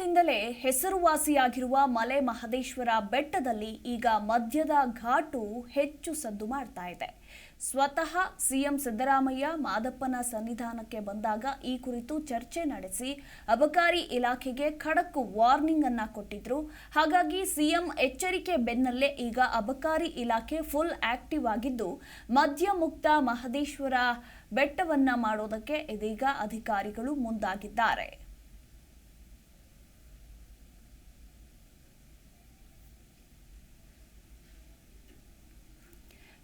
ಪವಾಡದಿಂದಲೇ ಹೆಸರುವಾಸಿಯಾಗಿರುವ ಮಲೆ ಮಹದೇಶ್ವರ ಬೆಟ್ಟದಲ್ಲಿ ಈಗ ಮದ್ಯದ ಘಾಟು ಹೆಚ್ಚು ಸದ್ದು ಮಾಡ್ತಾ ಇದೆ. ಸ್ವತಃ ಸಿಎಂ ಸಿದ್ದರಾಮಯ್ಯ ಮಾದಪ್ಪನ ಸನ್ನಿಧಾನಕ್ಕೆ ಬಂದಾಗ ಈ ಕುರಿತು ಚರ್ಚೆ ನಡೆಸಿ ಅಬಕಾರಿ ಇಲಾಖೆಗೆ ಖಡಕ್ ವಾರ್ನಿಂಗ್ ಅನ್ನ ಕೊಟ್ಟಿದ್ರು. ಹಾಗಾಗಿ ಸಿಎಂ ಎಚ್ಚರಿಕೆ ಬೆನ್ನಲ್ಲೇ ಈಗ ಅಬಕಾರಿ ಇಲಾಖೆ ಫುಲ್ ಆಕ್ಟಿವ್ ಆಗಿದ್ದು ಮದ್ಯ ಮುಕ್ತ ಮಹದೇಶ್ವರ ಬೆಟ್ಟವನ್ನ ಮಾಡೋದಕ್ಕೆ ಇದೀಗ ಅಧಿಕಾರಿಗಳು ಮುಂದಾಗಿದ್ದಾರೆ.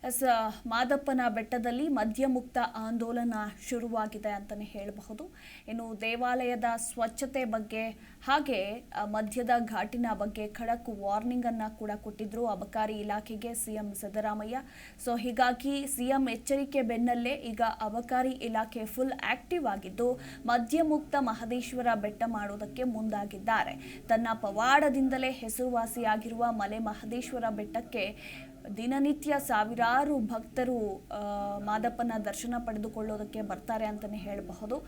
ಎಸ್ ಮಾದಪ್ಪನ ಬೆಟ್ಟದಲ್ಲಿ ಮದ್ಯಮುಕ್ತ ಆಂದೋಲನ ಶುರುವಾಗಿದೆ ಅಂತಲೇ ಹೇಳಬಹುದು. ಇನ್ನು ದೇವಾಲಯದ ಸ್ವಚ್ಛತೆ ಬಗ್ಗೆ, ಹಾಗೆ ಮದ್ಯದ ಘಾಟಿನ ಬಗ್ಗೆ ಖಡಕ್ ವಾರ್ನಿಂಗನ್ನು ಕೂಡ ಕೊಟ್ಟಿದ್ರು ಅಬಕಾರಿ ಇಲಾಖೆಗೆ ಸಿಎಂ ಸಿದ್ದರಾಮಯ್ಯ. ಸೊ, ಹೀಗಾಗಿ ಸಿಎಂ ಎಚ್ಚರಿಕೆ ಬೆನ್ನಲ್ಲೇ ಈಗ ಅಬಕಾರಿ ಇಲಾಖೆ ಫುಲ್ ಆಕ್ಟಿವ್ ಆಗಿದ್ದು, ಮದ್ಯಮುಕ್ತ ಮಹದೇಶ್ವರ ಬೆಟ್ಟ ಮಾಡೋದಕ್ಕೆ ಮುಂದಾಗಿದ್ದಾರೆ. ತನ್ನ ಪವಾಡದಿಂದಲೇ ಹೆಸರುವಾಸಿಯಾಗಿರುವ ಮಲೆ ಮಹದೇಶ್ವರ ಬೆಟ್ಟಕ್ಕೆ ದಿನನಿತ್ಯ ಸಾವಿರಾರು ಭಕ್ತರು ಮಾದಪ್ಪನ ದರ್ಶನ ಪಡೆದುಕೊಳ್ಳೋದಕ್ಕೆ ಬರ್ತಾರೆ ಅಂತಲೇ ಹೇಳಬಹುದು.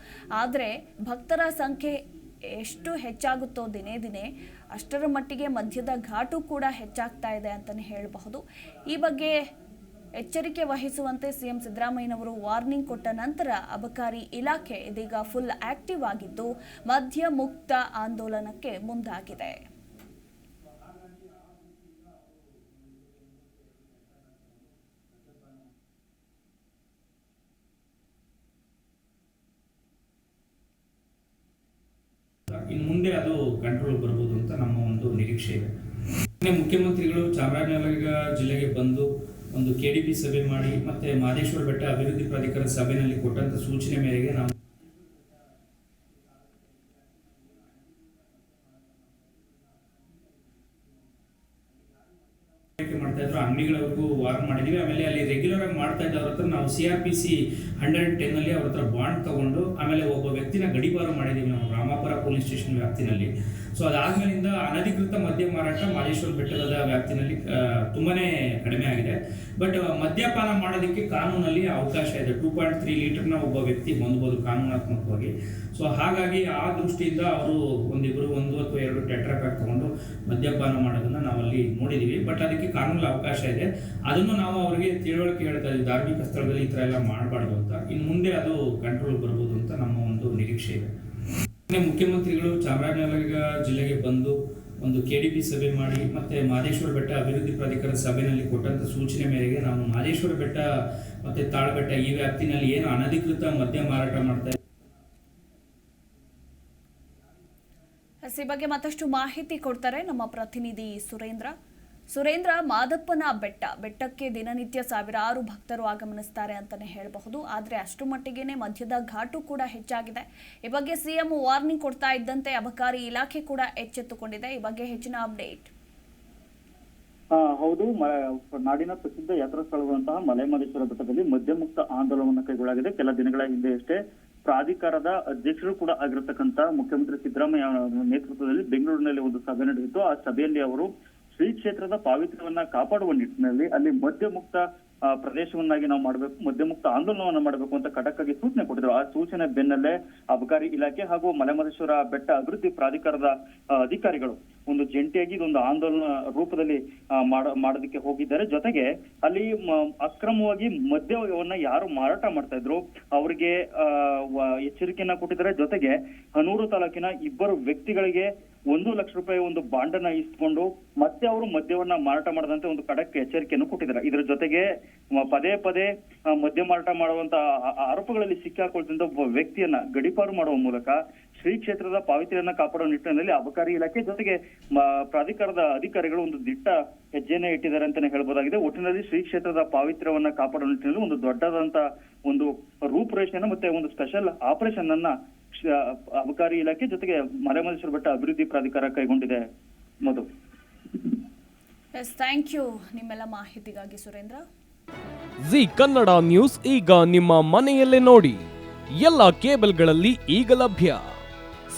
ಆದರೆ ಭಕ್ತರ ಸಂಖ್ಯೆ ಎಷ್ಟು ಹೆಚ್ಚಾಗುತ್ತೋ ದಿನೇ ದಿನೇ ಅಷ್ಟರ ಮಟ್ಟಿಗೆ ಮಧ್ಯದ ಘಾಟು ಕೂಡ ಹೆಚ್ಚಾಗ್ತಾ ಇದೆ ಅಂತಲೇ ಹೇಳಬಹುದು. ಈ ಬಗ್ಗೆ ಎಚ್ಚರಿಕೆ ವಹಿಸುವಂತೆ ಸಿಎಂ ಸಿದ್ದರಾಮಯ್ಯನವರು ವಾರ್ನಿಂಗ್ ಕೊಟ್ಟ ನಂತರ ಅಬಕಾರಿ ಇಲಾಖೆ ಇದೀಗ ಫುಲ್ ಆಕ್ಟಿವ್ ಆಗಿದ್ದು ಮಧ್ಯ ಮುಕ್ತ ಆಂದೋಲನಕ್ಕೆ ಮುಂದಾಗಿದೆ. ಇನ್ನು ಮುಂದೆ ಅದು ಕಂಟ್ರೋಲ್ ಬರ್ಬೋದು ಅಂತ ನಮ್ಮ ಒಂದು ನಿರೀಕ್ಷೆ ಇದೆ. ಮುಖ್ಯಮಂತ್ರಿಗಳು ಚಾಮರಾಜನಗರ ಜಿಲ್ಲೆಗೆ ಬಂದು ಒಂದು ಕೆ ಡಿ ಪಿ ಸಭೆ ಮಾಡಿ ಮತ್ತೆ ಮಾದೇಶ್ವರ ಬೆಟ್ಟ ಅಭಿವೃದ್ಧಿ ಪ್ರಾಧಿಕಾರ ಸಭೆಯಲ್ಲಿ ಕೊಟ್ಟಂತ ಸೂಚನೆ ಮೇರೆಗೆ ನಾವು ಮಾಡ್ತಾ ಇದ್ರು ಅಂಗಡಿಗಳವರೆಗೂ ವಾರ್ ಮಾಡಿದೀವಿ. ಆಮೇಲೆ ಅಲ್ಲಿ ರೆಗ್ಯುಲರ್ ಆಗಿ ಮಾಡ್ತಾ ಇದ್ದವ್ರ ಹತ್ರ ನಾವು C R P C hundred ten ಅಲ್ಲಿ ಅವ್ರ ಹತ್ರ ಬಾಂಡ್ ತಗೊಂಡು, ಆಮೇಲೆ ಒಬ್ಬ ವ್ಯಕ್ತಿನ ಗಡಿಪಾರು ಮಾಡಿದೀವಿ ನಾವು, ರಾಮಾಪುರ ಪೊಲೀಸ್ ಸ್ಟೇಷನ್ ವ್ಯಾಪ್ತಿನಲ್ಲಿ. ಸೊ ಅದಾದ್ಮೇಲಿಂದ ಅನಧಿಕೃತ ಮದ್ಯ ಮಾರಾಟ ಮಾದೇಶ್ವರ ಬೆಟ್ಟದ ವ್ಯಾಪ್ತಿನಲ್ಲಿ ತುಂಬಾನೇ ಕಡಿಮೆ ಆಗಿದೆ. ಬಟ್ ಮದ್ಯಪಾನ ಮಾಡೋದಕ್ಕೆ ಕಾನೂನಲ್ಲಿ ಅವಕಾಶ ಇದೆ. ಟೂ ಪಾಯಿಂಟ್ ತ್ರೀ ಲೀಟರ್ನ ಒಬ್ಬ ವ್ಯಕ್ತಿ ಹೊಂದಬಹುದು ಕಾನೂನಾತ್ಮಕವಾಗಿ. ಸೊ ಹಾಗಾಗಿ ಆ ದೃಷ್ಟಿಯಿಂದ ಅವರು ಒಂದಿಬ್ಬರು ಟೆಟ್ರಾಕ್ ತಗೊಂಡು ಮದ್ಯಪಾನ ಮಾಡೋದನ್ನ ನಾವಲ್ಲಿ ನೋಡಿದೀವಿ. ಬಟ್ ಅದಕ್ಕೆ ಕಾನೂನು ಅವಕಾಶ ಇದೆ. ಅದನ್ನು ನಾವು ಅವರಿಗೆ ತಿಳುವಳಿಕೆ ಹೇಳ್ತಾ ಇದ್ದೀವಿ. ಧಾರ್ಮಿಕ ಸ್ಥಳದಲ್ಲಿ ಈ ಥರ ಎಲ್ಲ ಮಾಡಬಾರ್ದು ಅಂತ. ಇನ್ನು ಮುಂದೆ ಅದು ಕಂಟ್ರೋಲ್ ಬರ್ಬೋದು ಅಂತ ನಮ್ಮ ಒಂದು ನಿರೀಕ್ಷೆ ಇದೆ. ಮುಖ್ಯಮಂತ್ರಿಗಳು ಚಾಮರಾಜನಗರ ಜಿಲ್ಲೆಗೆ ಬಂದು ಒಂದು ಕೆ ಡಿ ಪಿ ಸಭೆ ಮಾಡಿ ಮತ್ತೆ ಮಾದೇಶ್ವರ ಬೆಟ್ಟ ಅಭಿವೃದ್ಧಿ ಪ್ರಾಧಿಕಾರದ ಸಭೆಯಲ್ಲಿ ಕೊಟ್ಟಂತ ಸೂಚನೆ ಮೇರೆಗೆ ನಾವು ಮಹದೇಶ್ವರ ಬೆಟ್ಟ ಮತ್ತೆ ತಾಳಬೆಟ್ಟ ಈ ವ್ಯಾಪ್ತಿನಲ್ಲಿ ಏನು ಅನಧಿಕೃತ ಮದ್ಯ ಮಾರಾಟ ಮಾಡ್ತಾ ಈ ಬಗ್ಗೆ ಮತ್ತಷ್ಟು ಮಾಹಿತಿ ಕೊಡ್ತಾರೆ ನಮ್ಮ ಪ್ರತಿನಿಧಿ ಸುರೇಂದ್ರ. ಸುರೇಂದ್ರ, ಮಾದಪ್ಪನ ಬೆಟ್ಟ, ಬೆಟ್ಟಕ್ಕೆ ದಿನನಿತ್ಯ ಸಾವಿರಾರು ಭಕ್ತರು ಆಗಮನಿಸ್ತಾರೆ ಅಂತಾನೆ ಹೇಳಬಹುದು. ಆದರೆ ಅಷ್ಟು ಮಟ್ಟಿಗೆನೆ ಮಧ್ಯದ ಘಾಟು ಕೂಡ ಹೆಚ್ಚಾಗಿದೆ. ಈ ಬಗ್ಗೆ ಸಿಎಂ ವಾರ್ನಿಂಗ್ ಕೊಡ್ತಾ ಇದ್ದಂತೆ ಅಬಕಾರಿ ಇಲಾಖೆ ಕೂಡ ಎಚ್ಚೆತ್ತುಕೊಂಡಿದೆ. ಈ ಬಗ್ಗೆ ಹೆಚ್ಚಿನ ಅಪ್ಡೇಟ್. ಹೌದು. ನಾಡಿನ ಪ್ರಸಿದ್ಧ ಯಾತ್ರಾ ಸ್ಥಳವಾದಂತಹ ಮಲೆಮಹದೇಶ್ವರ ಬೆಟ್ಟದಲ್ಲಿ ಮದ್ಯಮುಕ್ತ ಆಂದೋಲನವನ್ನು ಕೈಗೊಳ್ಳಲಾಗಿದೆ. ಕೆಲ ದಿನಗಳ ಹಿಂದೆಯಷ್ಟೇ ಪ್ರಾಧಿಕಾರದ ಅಧ್ಯಕ್ಷರು ಕೂಡ ಆಗಿರತಕ್ಕಂತ ಮುಖ್ಯಮಂತ್ರಿ ಸಿದ್ದರಾಮಯ್ಯ ನೇತೃತ್ವದಲ್ಲಿ ಬೆಂಗಳೂರಿನಲ್ಲಿ ಒಂದು ಸಭೆ ನಡೆಯಿತು. ಆ ಸಭೆಯಲ್ಲಿ ಅವರು ಶ್ರೀ ಕ್ಷೇತ್ರದ ಪಾವಿತ್ರ್ಯವನ್ನ ಕಾಪಾಡುವ ನಿಟ್ಟಿನಲ್ಲಿ ಅಲ್ಲಿ ಮದ್ಯಮುಕ್ತ ಪ್ರದೇಶವನ್ನಾಗಿ ನಾವು ಮಾಡಬೇಕು, ಮದ್ಯಮುಕ್ತ ಆಂದೋಲನವನ್ನ ಮಾಡಬೇಕು ಅಂತ ಖಡಕ್ಕಾಗಿ ಸೂಚನೆ ಕೊಟ್ಟಿದ್ರು. ಆ ಸೂಚನೆ ಬೆನ್ನಲ್ಲೇ ಅಬಕಾರಿ ಇಲಾಖೆ ಹಾಗೂ ಮಲೆಮಹದೇಶ್ವರ ಬೆಟ್ಟ ಅಭಿವೃದ್ಧಿ ಪ್ರಾಧಿಕಾರದ ಅಧಿಕಾರಿಗಳು ಒಂದು ಜಂಟಿಯಾಗಿ ಇದೊಂದು ಆಂದೋಲನ ರೂಪದಲ್ಲಿ ಮಾಡ, ಮಾಡೋದಕ್ಕೆ ಹೋಗಿದ್ದಾರೆ. ಜೊತೆಗೆ ಅಲ್ಲಿ ಅಕ್ರಮವಾಗಿ ಮದ್ಯವನ್ನ ಯಾರು ಮಾರಾಟ ಮಾಡ್ತಾ ಇದ್ರು, ಅವರಿಗೆ ಎಚ್ಚರಿಕೆಯನ್ನ ಕೊಟ್ಟಿದ್ದಾರೆ. ಜೊತೆಗೆ ಹನೂರು ತಾಲೂಕಿನ ಇಬ್ಬರು ವ್ಯಕ್ತಿಗಳಿಗೆ ಒಂದು ಲಕ್ಷ ರೂಪಾಯಿ ಒಂದು ಬಾಂಡನ್ನ ಇಸ್ಕೊಂಡು ಮತ್ತೆ ಅವರು ಮದ್ಯವನ್ನ ಮಾರಾಟ ಮಾಡದಂತೆ ಒಂದು ಖಡಕ್ ಎಚ್ಚರಿಕೆಯನ್ನು ಕೊಟ್ಟಿದ್ದಾರೆ. ಇದರ ಜೊತೆಗೆ ಪದೇ ಪದೇ ಮದ್ಯ ಮಾರಾಟ ಮಾಡುವಂತ ಆರೋಪಗಳಲ್ಲಿ ಸಿಕ್ಕಾಕೊಳ್ತಿದ್ದ ಒಬ್ಬ ವ್ಯಕ್ತಿಯನ್ನ ಗಡಿಪಾರು ಮಾಡುವ ಮೂಲಕ ಶ್ರೀ ಕ್ಷೇತ್ರದ ಪಾವಿತ್ರ್ಯನ್ನ ಕಾಪಾಡುವ ನಿಟ್ಟಿನಲ್ಲಿ ಅಬಕಾರಿ ಇಲಾಖೆ ಜೊತೆಗೆ ಮ- ಪ್ರಾಧಿಕಾರದ ಅಧಿಕಾರಿಗಳು ಒಂದು ದಿಟ್ಟ ಹೆಜ್ಜೆಯನ್ನ ಇಟ್ಟಿದ್ದಾರೆ ಅಂತಾನೆ ಹೇಳ್ಬೋದಾಗಿದೆ. ಒಟ್ಟಿನಲ್ಲಿ ಶ್ರೀ ಕ್ಷೇತ್ರದ ಪಾವಿತ್ರ್ಯವನ್ನ ಕಾಪಾಡುವ ನಿಟ್ಟಿನಲ್ಲಿ ಒಂದು ದೊಡ್ಡದಂತ ಒಂದು ರೂಪುರೇಷೆಯನ್ನು ಮತ್ತೆ ಒಂದು ಸ್ಪೆಷಲ್ ಆಪರೇಷನ್ ಅನ್ನ ಅಬಕಾರಿ ಇಲಾಖೆ ಜೊತೆಗೆ ಮಲೆಮಹದೇಶ್ವರ ಬೆಟ್ಟ ಅಭಿವೃದ್ಧಿ ಪ್ರಾಧಿಕಾರ ಕೈಗೊಂಡಿದೆ. ಮಧು. ಎಸ್ ಥ್ಯಾಂಕ್ ಯು ನಿಮ್ಮೆಲ್ಲ ಮಾಹಿತಿಗಾಗಿ ಸುರೇಂದ್ರ. ಜಿ ಕನ್ನಡ ನ್ಯೂಸ್ ಈಗ ನಿಮ್ಮ ಮನೆಯಲ್ಲೇ ನೋಡಿ. ಎಲ್ಲ ಕೇಬಲ್ಗಳಲ್ಲಿ ಈಗ ಲಭ್ಯ.